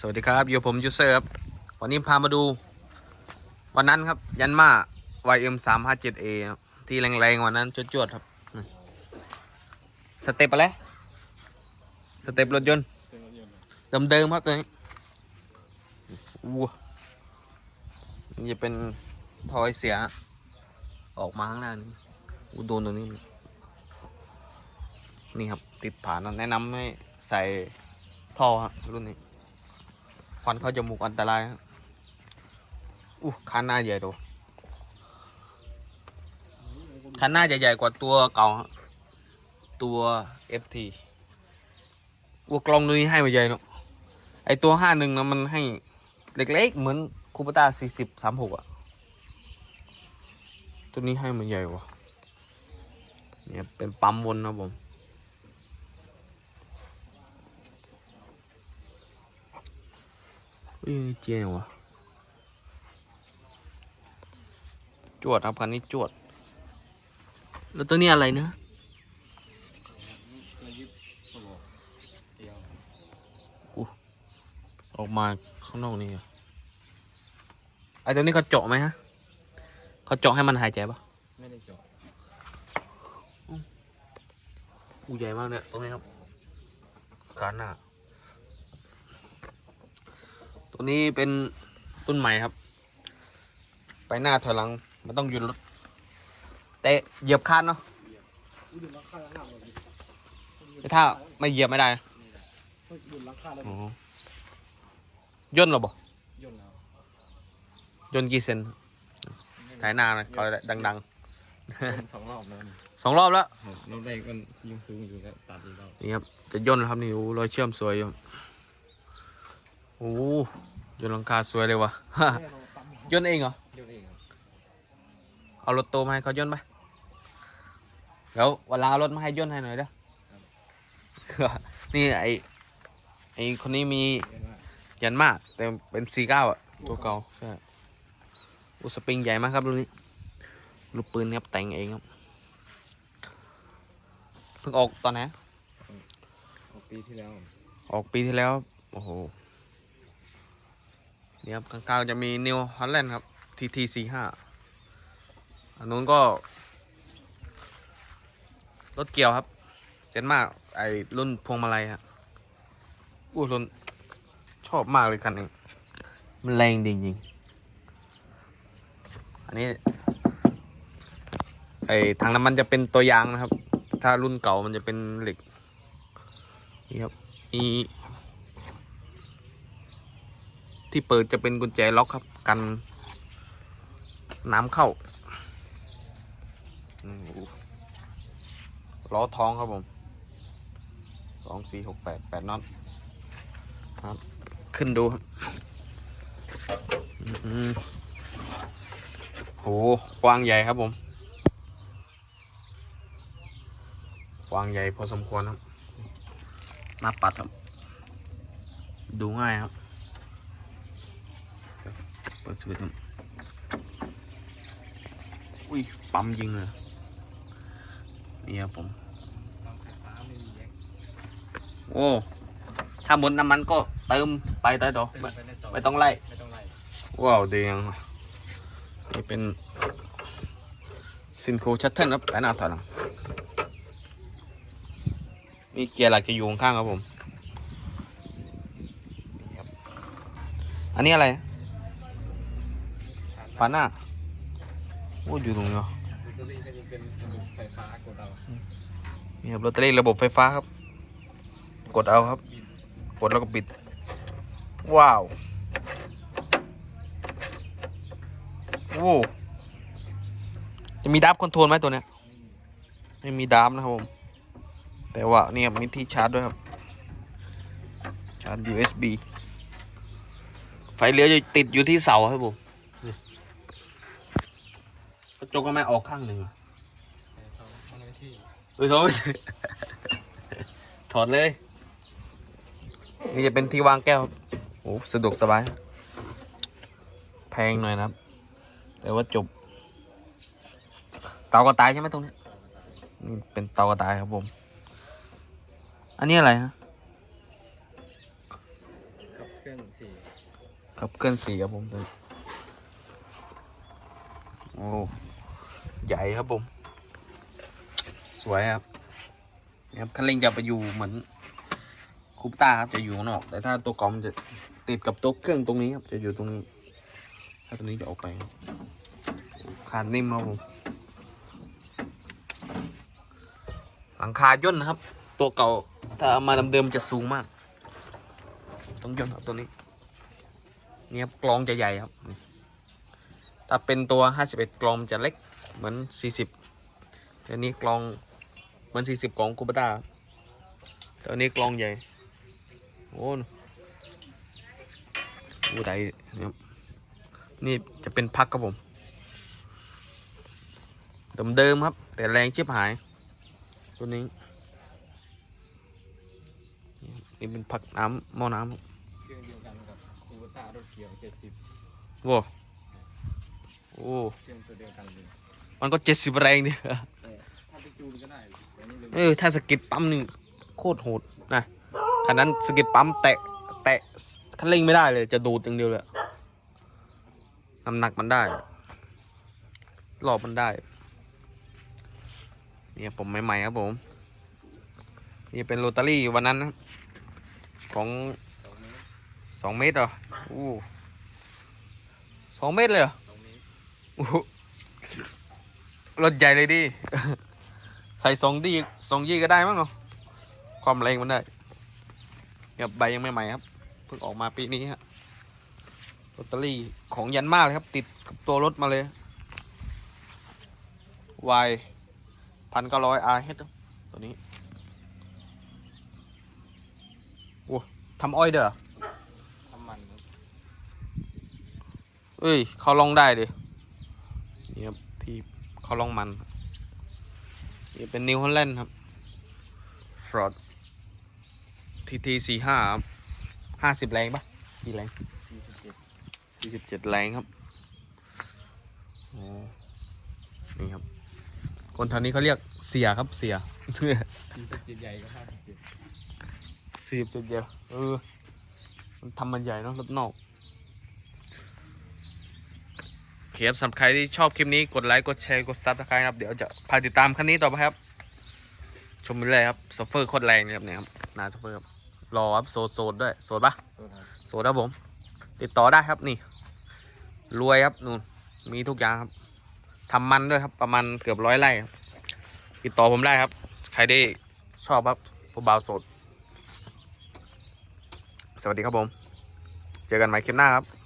สวัสดีครับอยู่ผมยูเซอร์ครับวันนี้พามาดูวันนั้นครับ ยันมา YM 3 5 7 A ที่แรงๆวันนั้นจวดๆครับสเต็ปอะไรสเต็ปรถยนต์เดิมๆครับตัวนี้วัวนี่จะเป็นทอยเสีย ออกมาข้างหน้านี่อุโดนตัวนี้ นี่ครับติดผ่านแนะนำให้ใส่ท่อฮะรุ่นนี้ันเข้าจมูกอันตรายอู้คันหน้าใหญ่ดูคันหน้าใหญ่กว่าตัวเก่า ตัว FT วัวกลองตัวนี้ให้มาใหญ่เนาะไอตัวห้าหนึ่งนะมันให้เล็กๆ เหมือนคูปต้าสี่สิบสามหกอะตัวนี้ให้มันใหญ่กว่าเนี่ยเป็นปั๊มวนนะผม อุ้ยนี่เจียวะจวดครับคันนี้จวด แล้วตัวนี้อะไรเนะอู้ออกมาข้างนอกนี่เหรอไอตัวนี้เขาเจาะไหมฮะเขาเจาะให้มันหายใจปะไม่ได้เจาะอู้ใหญ่มากเนี่ยตรงนี้ครับการหน้า ตัวนี้เป็นรุ่นใหม่ครับ ไปหน้าถอยหลังมันต้องหยุดรถเตะเหยียบคานเนาะแต่ถ้าไม่เหยียบไม่ได้นะยุ่นราคาแล้วอ๋อย่นเหรอบ่ยุ่นแล้วย่นกี่เซนถ่ายหน้าเลยก็ดังสองรอบแล้วนี่ๆสองรอบแล้วรอบแรกมันยิงสูงอยู่แล้วตัดอีกรอบนี่ครับจะย่นแล้วครับนี่โอ้รอยเชื่อมสวยอยู่ โอ้ย่นหลังคาสวยเลยวะย่นเองเหรอยุ่นเองครับเอารถโตมาให้เขาย่นไปเดี๋ยววันหลังเอารถมาให้ย่นให้หน่อยเด้อนี่ไอไอคนนี้มีเรียกว่ายันมากแต่เป็นสี่เก้าอะ ตัวเก่าใช่อุยสปริงใหญ่มากครับรุ่นนี้ลูกปืนครับแต่งเองครับเพิ่งออกตอนไหนออกปีที่แล้ว ออกปีที่แล้ว โอ้โห นี่ครับข้างๆจะมีนิวฮอลแลนด์ครับ TT สี่ห้าอันนู้นก็ รถเกี่ยวครับ เจ็ดมาก ไอรุ่นพวงมาลัยฮะอู้รุ่นชอบมากเลยคันนี้มันแรงจริงๆ อันนี้ ไอทางน้ำมันจะเป็นตัวยางนะครับ ถ้ารุ่นเก่ามันจะเป็นเหล็ก นี่ครับมี ที่เปิดจะเป็นกุญแจล็อกครับ กันน้ำเข้าล้อท้องครับผมสองสี่หกแปดแปดน็อตครับ ขึ้นดูครับอืมโหกว้างใหญ่ครับผมกว้างใหญ่พอสมควรครับหน้าปัดครับ ดูง่ายครับ เปิดสวิตช์ครับอุ้ย ปั๊มยิงเลยนี่ครับผม โอ้ ถ้าหมดน้ำมันก็เติมไปได้ต่อเติมไม่ไปได้ต่อไม่ต้องไล่ไม่ต้องไล่ ว้าวดียงนี่เป็นซินโคชัตเทิลครับแต่หน้าถอยหลังมีเกียร์หลักจะอยู่ข้างครับผม อันนี้อะไร ปาหน้าโอ้อยู่ตรงนี้เหรอตัวนี้ก็จะเป็นระบบไฟฟ้ากดเอานี่ครับลอตเตอรี่ระบบไฟฟ้าครับ กดเอาครับ กดแล้วก็ปิด ว้าวโอ้จะมีดับคอนโทรลไหมตัวเนี้ยไม่มีดับนะครับผม แต่ว่านี่ครับมีที่ชาร์จด้วยครับ ชาร์จ USB ไฟเลี้ยวจะติดอยู่ที่เสาครับผม ระจกก็ไม่ออกข้างหนึ่งอะแต่เขาเอาไว้ที่เออถอดไม่ใช่ถอดเลย นี่จะเป็นที่วางแก้วครับโอ้สะดวกสบาย แพงหน่อยนะครับ แต่ว่าจบ เตากระต่ายใช่ไหมตรงนี้ นี่เป็นเตากระต่ายครับผม อันนี้อะไรฮะขับเคลื่อนสี่ครับเคลื่อนสีครับผมตัวนี้โอ้ ใหญ่ครับผม สวยครับนี่ครับคันเร่งจะไปอยู่เหมือนคูปต้าครับจะอยู่ข้างนอก แต่ถ้าตัวกล่อมจะติดกับตัวเครื่องตรงนี้ครับจะอยู่ตรงนี้ ถ้าตัวนี้จะออกไปครับขาดนิ่มครับผมหลังคาย่นนะครับ ตัวเก่าถ้าเอามาเดิมๆจะสูงมาก ต้องย่นครับตัวนี้นี่ครับกลองจะใหญ่ครับ ถ้าเป็นตัว 51 กลองจะเล็ก เหมือน 40แต่นี้กลองเหมือน 40ของคูปต้าแต่อันนี้กลองใหญ่โอ้ดูไดนี่ครับนี่จะเป็นพักครับผมเดิมๆครับ แต่แรงชิบหาย ตัวนี้ นี่เป็นพักน้ำหม้อน้ำครับเครื่องเดียวกันกับคูเปต้ารถเกี่ยวเจ็ดสิบว้าวโอ้เครื่องตัวเดียวกันเลย มันก็เจ็ดสิบแรงดิแต่ถ้าไปจูนก็ได้แต่นี่เลยเออถ้าสกิดปั๊มนี่โคตรโหดนะคันนั้นสกิดปั๊มแตะแตะคันเร่งไม่ได้เลย จะดูดอย่างเดียวเลยน้ำหนักมันได้รอบมันได้ เนี่ยผมใหม่ๆครับผม นี่เป็นโรตารี่วันนั้นนะของสองเมตรองเหรออู้สองเมตรเลยเหรอสองเมตรโอ้ รถใหญ่เลยดิ ใส่สองดีสองยี่ก็ได้มั้งเนาะ ความแรงมันได้เนี่ยใบยังไม่ใหม่ครับ เพิ่งออกมาปีนี้ฮะลอตเตอรี่ของยันมากเลยครับ ติดกับตัวรถมาเลย Y พันเก้าร้อย R H ตัวนี้โอ้ทำอ้อยเด้อทำมันครับเอ้ย เขาลองได้ดินี่ครับที่ เขาลองมันนี่เป็นนิวฮอลแลนด์ครับฟรอดทีทีสี่ห้าห้าสิบแรงปะกี่แรงยี่สิบเจ็ดสี่สิบเจ็ดแรงครับโอ้นี่ครับ คนแถวนี้เขาเรียกเสียครับเสียยี่สิบเจ็ดใหญ่ก็ห้าสิบเจ็ดสี่สิบเจ็ดเดียวเออมันทำมันใหญ่เนาะรถนอกโอ เคครับสำหรับใครที่ชอบคลิปนี้กดไลค์กดแชร์กดซับสไครต์ครับเดี๋ยวจะพาติดตามคันนี้ต่อไปครับ ชมไปเลยครับซัฟเฟอร์โคตรแรงเลยครับเนี่ยครับหนาซัฟเฟอร์ครับรอครับโซดโซดด้วยโซดปะโซนครับโซดครับผม ติดต่อได้ครับนี่ รวยครับนู่นมีทุกอย่างครับทำมันด้วยครับประมาณเกือบร้อยไร่ครับติดต่อผมได้ครับ ใครได้ชอบครับผู้บ่าวโสด สวัสดีครับผม เจอกันใหม่คลิปหน้าครับ